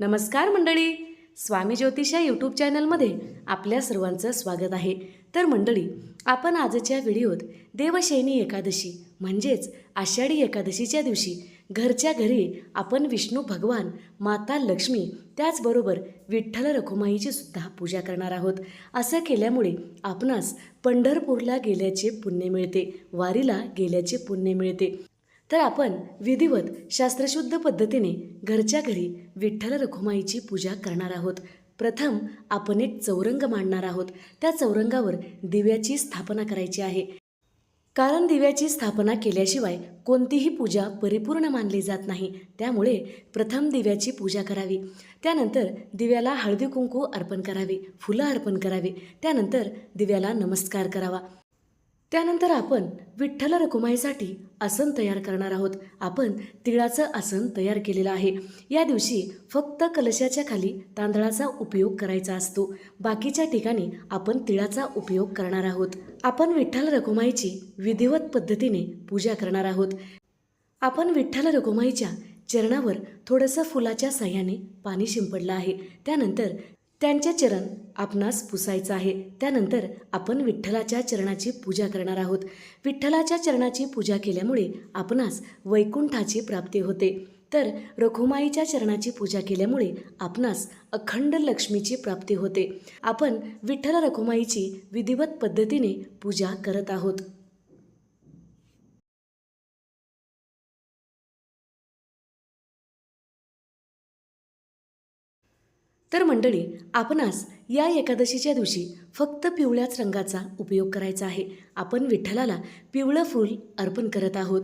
नमस्कार मंडळी. स्वामी ज्योतिषा यूट्यूब चॅनलमध्ये आपल्या सर्वांचं स्वागत आहे. तर मंडळी आपण आजच्या व्हिडिओत देवशैनी एकादशी म्हणजेच आषाढी एकादशीच्या दिवशी घरच्या घरी आपण विष्णू भगवान माता लक्ष्मी त्याचबरोबर विठ्ठल रखुमाईची सुद्धा पूजा करणार आहोत. असं केल्यामुळे आपणास पंढरपूरला गेल्याचे पुण्य मिळते वारीला गेल्याचे पुण्य मिळते. तर आपण विधिवत शास्त्रशुद्ध पद्धतीने घरच्या घरी विठ्ठल रखुमाईची पूजा करणार आहोत. प्रथम आपण एक चौरंग मांडणार आहोत. त्या चौरंगावर दिव्याची स्थापना करायची आहे. कारण दिव्याची स्थापना केल्याशिवाय कोणतीही पूजा परिपूर्ण मानली जात नाही. त्यामुळे प्रथम दिव्याची पूजा करावी. त्यानंतर दिव्याला हळदी कुंकू अर्पण करावे फुलं अर्पण करावे. त्यानंतर दिव्याला नमस्कार करावा. त्यानंतर आपण विठ्ठल रखुमाईसाठी आसन तयार करणार आहोत. आपण तिळाचं आसन तयार केलेलं आहे. या दिवशी फक्त कलशाच्या खाली तांदळाचा उपयोग करायचा असतो. बाकीच्या ठिकाणी आपण तिळाचा उपयोग करणार आहोत. आपण विठ्ठल रघुमाईची विधिवत पद्धतीने पूजा करणार आहोत. आपण विठ्ठल रघुमाईच्या चरणावर थोडंसं फुलाच्या साह्याने पाणी शिंपडलं आहे. त्यानंतर त्यांचे चरण आपणास पुसायचं आहे. त्यानंतर आपण विठ्ठलाच्या चरणाची पूजा करणार आहोत. विठ्ठलाच्या चरणाची पूजा केल्यामुळे आपणास वैकुंठाची प्राप्ती होते. तर रखुमाईच्या चरणाची पूजा केल्यामुळे आपणास अखंड लक्ष्मीची प्राप्ती होते. आपण विठ्ठल रखुमाईची विधिवत पद्धतीने पूजा करत आहोत. तर मंडळी आपणास या एकादशीच्या दिवशी फक्त पिवळ्याच रंगाचा उपयोग करायचा आहे. आपण विठ्ठलाला पिवळं फूल अर्पण करत आहोत.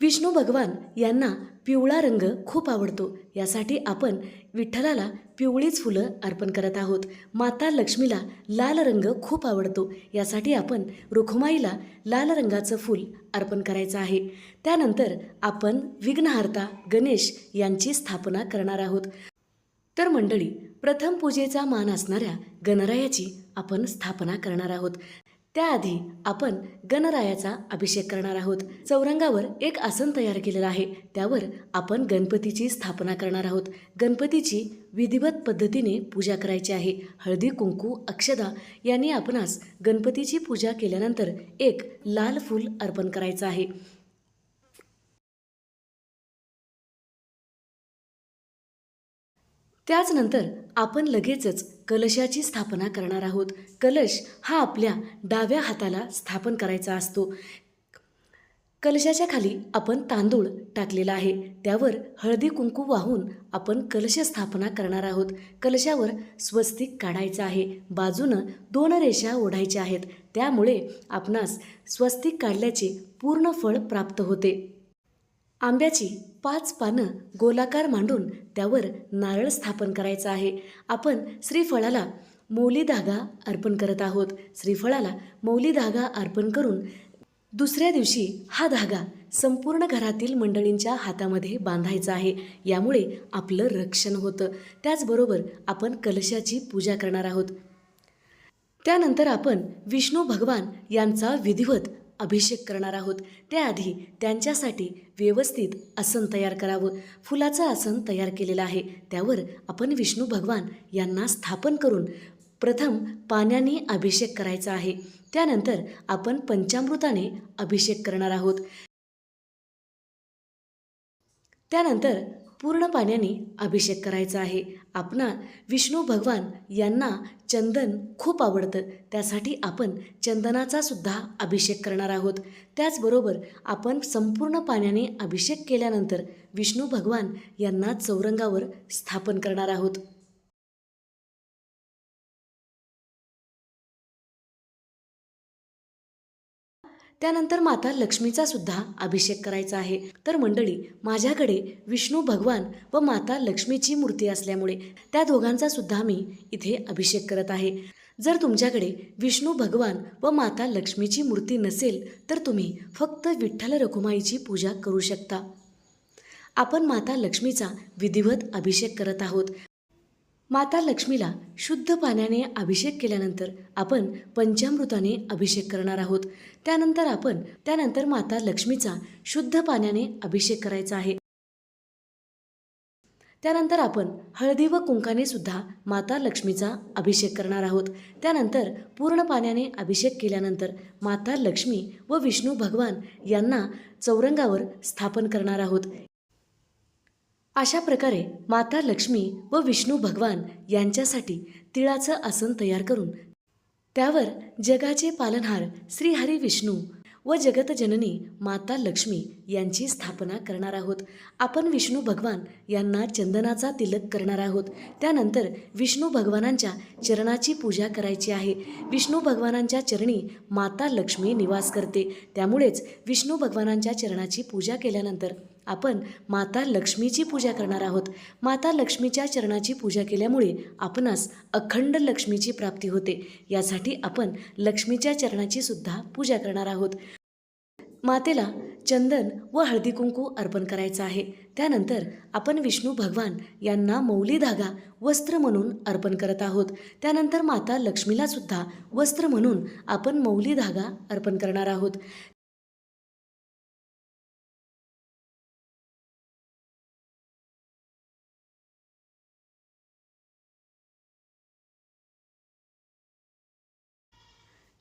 विष्णू भगवान यांना पिवळा रंग खूप आवडतो. यासाठी आपण विठ्ठलाला पिवळीच फुलं अर्पण करत आहोत. माता लक्ष्मीला लाल रंग खूप आवडतो. यासाठी आपण रुखुमाईला लाल रंगाचं फूल अर्पण करायचं आहे. त्यानंतर आपण विघ्नहर्ता गणेश यांची स्थापना करणार आहोत. तर मंडळी प्रथम पूजेचा मान असणाऱ्या गणरायाची आपण स्थापना करणार आहोत. त्याआधी आपण गणरायाचा अभिषेक करणार आहोत. चौरंगावर एक आसन तयार केलेलं आहे. त्यावर आपण गणपतीची स्थापना करणार आहोत. गणपतीची विधिवत पद्धतीने पूजा करायची आहे. हळदी कुंकू अक्षदा यांनी आपणास गणपतीची पूजा केल्यानंतर एक लाल फूल अर्पण करायचं आहे. त्याचनंतर आपण लगेचच कलशाची स्थापना करणार आहोत. कलश हा आपल्या डाव्या हाताला स्थापन करायचा असतो. कलशाच्या खाली आपण तांदूळ टाकलेला आहे. त्यावर हळदी कुंकू वाहून आपण कलश स्थापना करणार आहोत. कलशावर स्वस्तिक काढायचं आहे. बाजूनं दोन रेषा ओढायच्या आहेत. त्यामुळे आपणास स्वस्तिक काढल्याचे पूर्ण फळ प्राप्त होते. आंब्याची पाच पानं गोलाकार मांडून त्यावर नारळ स्थापन करायचं आहे. आपण श्रीफळाला मौली धागा अर्पण करत आहोत. श्रीफळाला मौली धागा अर्पण करून दुसऱ्या दिवशी हा धागा संपूर्ण घरातील मंडळींच्या हातामध्ये बांधायचा आहे. यामुळे आपलं रक्षण होतं. त्याचबरोबर आपण कलशाची पूजा करणार आहोत. त्यानंतर आपण विष्णू भगवान यांचा विधिवत अभिषेक करणार आहोत. त्याआधी त्यांच्यासाठी व्यवस्थित आसन तयार करावं. फुलाचं आसन तयार केलेलं आहे. त्यावर आपण विष्णू भगवान यांना स्थापन करून प्रथम पाण्याने अभिषेक करायचा आहे. त्यानंतर आपण पंचामृताने अभिषेक करणार आहोत. त्यानंतर पूर्ण पाण्याने अभिषेक करायचा आहे. आपणा विष्णू भगवान यांना चंदन खूप आवडतं. त्यासाठी आपण चंदनाचा सुद्धा अभिषेक करणार आहोत. त्याचबरोबर आपण संपूर्ण पाण्याने अभिषेक केल्यानंतर विष्णू भगवान यांना चौरंगावर स्थापन करणार आहोत. त्यानंतर माता लक्ष्मीचा सुद्धा अभिषेक करायचा आहे. तर मंडळी माझ्याकडे विष्णू भगवान व माता लक्ष्मीची मूर्ती असल्यामुळे त्या दोघांचा सुद्धा मी इथे अभिषेक करत आहे. जर तुमच्याकडे विष्णू भगवान व माता लक्ष्मीची मूर्ती नसेल तर तुम्ही फक्त विठ्ठल रखुमाईची पूजा करू शकता. आपण माता लक्ष्मीचा विधिवत अभिषेक करत आहोत. माता लक्ष्मीला शुद्ध पाण्याने अभिषेक केल्यानंतर आपण पंचामृताने अभिषेक करणार आहोत. त्यानंतर आपण त्यानंतर माता लक्ष्मीचा शुद्ध पाण्याने अभिषेक करायचा आहे. त्यानंतर आपण हळदी व कुंकाने सुद्धा माता लक्ष्मीचा अभिषेक करणार आहोत. त्यानंतर पूर्ण पाण्याने अभिषेक केल्यानंतर माता लक्ष्मी व विष्णू भगवान यांना चौरंगावर स्थापन करणार आहोत. अशा प्रकारे माता लक्ष्मी व विष्णू भगवान यांच्यासाठी तिळाचं आसन तयार करून त्यावर जगाचे पालनहार श्री हरी विष्णू व जगतजननी माता लक्ष्मी यांची स्थापना करणार आहोत. आपण विष्णू भगवान यांना चंदनाचा तिलक करणार आहोत. त्यानंतर विष्णू भगवानांच्या चरणाची पूजा करायची आहे. विष्णू भगवानांच्या चरणी माता लक्ष्मी निवास करते. त्यामुळेच विष्णू भगवानांच्या चरणाची पूजा केल्यानंतर आपण माता लक्ष्मीची पूजा करणार आहोत. माता लक्ष्मीच्या चरणाची पूजा केल्यामुळे आपणास अखंड लक्ष्मीची प्राप्ती होते. यासाठी आपण लक्ष्मीच्या चरणाची सुद्धा पूजा करणार आहोत. मातेला चंदन व हळदी कुंकू अर्पण करायचं आहे. त्यानंतर आपण विष्णू भगवान यांना मौली धागा वस्त्र म्हणून अर्पण करत आहोत. त्यानंतर माता लक्ष्मीला सुद्धा वस्त्र म्हणून आपण मौली धागा अर्पण करणार आहोत.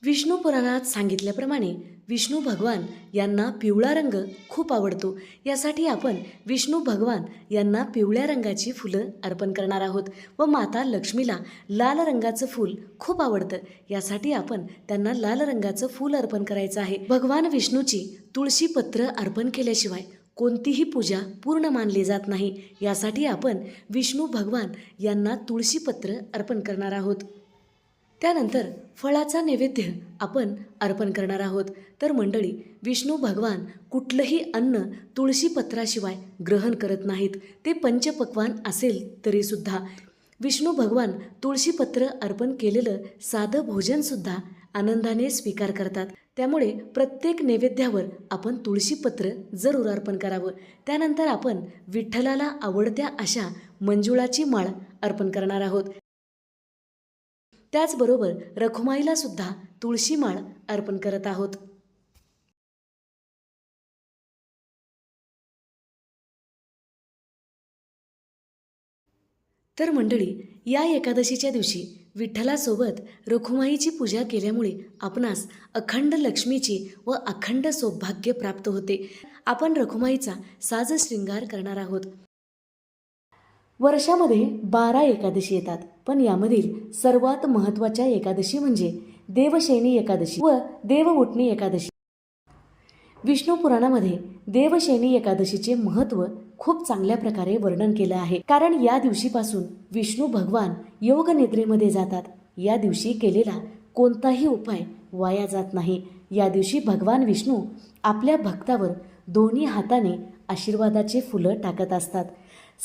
विष्णू पुराणात सांगितल्याप्रमाणे विष्णू भगवान यांना पिवळा रंग खूप आवडतो. यासाठी आपण विष्णू भगवान यांना पिवळ्या रंगाची फुलं अर्पण करणार आहोत व माता लक्ष्मीला लाल रंगाचं फूल खूप आवडतं. यासाठी आपण त्यांना लाल रंगाचं फूल अर्पण करायचं आहे. भगवान विष्णूची तुळशी पत्र अर्पण केल्याशिवाय कोणतीही पूजा पूर्ण मानली जात नाही. यासाठी आपण विष्णू भगवान यांना तुळशीपत्र अर्पण करणार आहोत. त्यानंतर फळाचा नैवेद्य आपण अर्पण करणार आहोत. तर मंडळी विष्णू भगवान कुठलंही अन्न तुळशीपत्राशिवाय ग्रहण करत नाहीत. ते पंचपक्वान असेल तरीसुद्धा विष्णू भगवान तुळशीपत्र अर्पण केलेलं साधं भोजनसुद्धा आनंदाने स्वीकार करतात. त्यामुळे प्रत्येक नैवेद्यावर आपण तुळशीपत्र जरूर अर्पण करावं. त्यानंतर आपण विठ्ठलाला आवडत्या अशा मंजुळाची माळ अर्पण करणार आहोत. त्याचबरोबर रखुमाईला सुद्धा तुळशी माळ अर्पण करत आहोत. तर मंडळी या एकादशीच्या दिवशी विठ्ठलासोबत रखुमाईची पूजा केल्यामुळे आपणास अखंड लक्ष्मीची व अखंड सौभाग्य प्राप्त होते. आपण रखुमाईचा साज शृंगार करणार आहोत. वर्षामध्ये बारा एकादशी येतात. पण यामधील सर्वात महत्त्वाच्या एकादशी म्हणजे देवशैनी एकादशी व देवउटणी एकादशी. विष्णू पुराणामध्ये देवशैनी एकादशीचे महत्त्व खूप चांगल्या प्रकारे वर्णन केलं आहे. कारण या दिवशीपासून विष्णू भगवान योग निद्रेमध्ये जातात. या दिवशी केलेला कोणताही उपाय वाया जात नाही. या दिवशी भगवान विष्णू आपल्या भक्तावर दोन्ही हाताने आशीर्वादाचे फुलं टाकत असतात.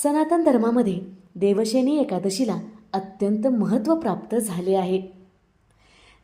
सनातन धर्मामध्ये देवशैनी एकादशीला अत्यंत महत्त्व प्राप्त झाले आहे.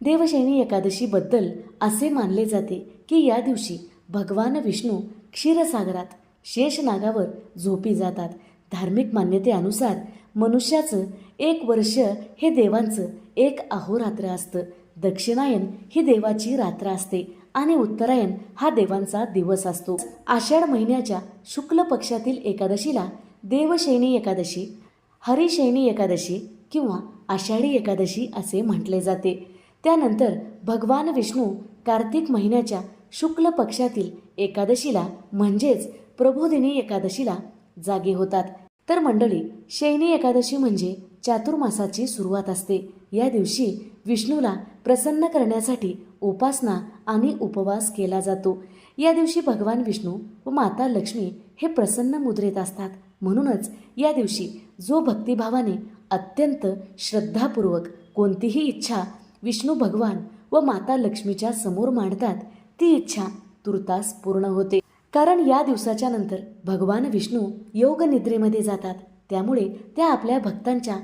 देवशैनी एकादशीबद्दल असे मानले जाते की या दिवशी भगवान विष्णू क्षीरसागरात शेषनागावर झोपी जातात. धार्मिक मान्यतेनुसार मनुष्याचं एक वर्ष हे देवांचं एक अहोरात्र असतं. दक्षिणायन ही देवाची रात्र असते आणि उत्तरायण हा देवांचा दिवस असतो. आषाढ महिन्याच्या शुक्ल पक्षातील एकादशीला देवशैनी एकादशी हरिशैनी एकादशी किंवा आषाढी एकादशी असे म्हटले जाते. त्यानंतर भगवान विष्णू कार्तिक महिन्याच्या शुक्ल पक्षातील एकादशीला म्हणजेच प्रबोधिनी एकादशीला जागे होतात. तर मंडळी शैनी एकादशी म्हणजे चातुर्मासाची सुरुवात असते. या दिवशी विष्णूला प्रसन्न करण्यासाठी उपासना आणि उपवास केला जातो. या दिवशी भगवान विष्णू व माता लक्ष्मी हे प्रसन्न मुद्रेत असतात. म्हणूनच या दिवशी जो भक्तिभावाने अत्यंत श्रद्धापूर्वक कोणतीही इच्छा विष्णू भगवान व माता लक्ष्मीच्या समोर मांडतात ती इच्छा तुर्तास पूर्ण होते. कारण या दिवसाच्या नंतर भगवान विष्णू योग निद्रेमध्ये जातात. त्यामुळे त्या आपल्या भक्तांच्या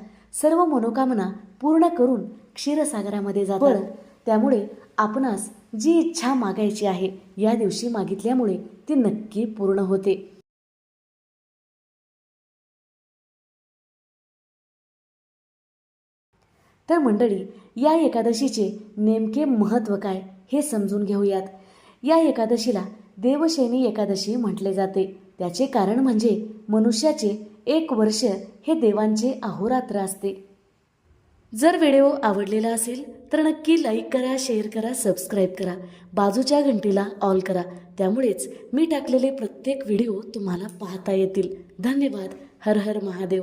सर्व मनोकामना पूर्ण करून क्षीरसागरामध्ये जातात. त्यामुळे आपणास जी इच्छा मागायची आहे या दिवशी मागितल्यामुळे ती नक्की पूर्ण होते. तर मंडळी या एकादशीचे नेमके महत्त्व काय हे समजून घेऊयात. या एकादशीला देवशैनी एकादशी म्हटले जाते. त्याचे कारण म्हणजे मनुष्याचे एक वर्ष हे देवांचे अहोरात्र असते. जर व्हिडिओ आवडलेला असेल तर नक्की लाईक करा शेअर करा सबस्क्राईब करा बाजूच्या घंटीला ऑल करा. त्यामुळेच मी टाकलेले प्रत्येक व्हिडिओ तुम्हाला पाहता येतील. धन्यवाद. हर हर महादेव.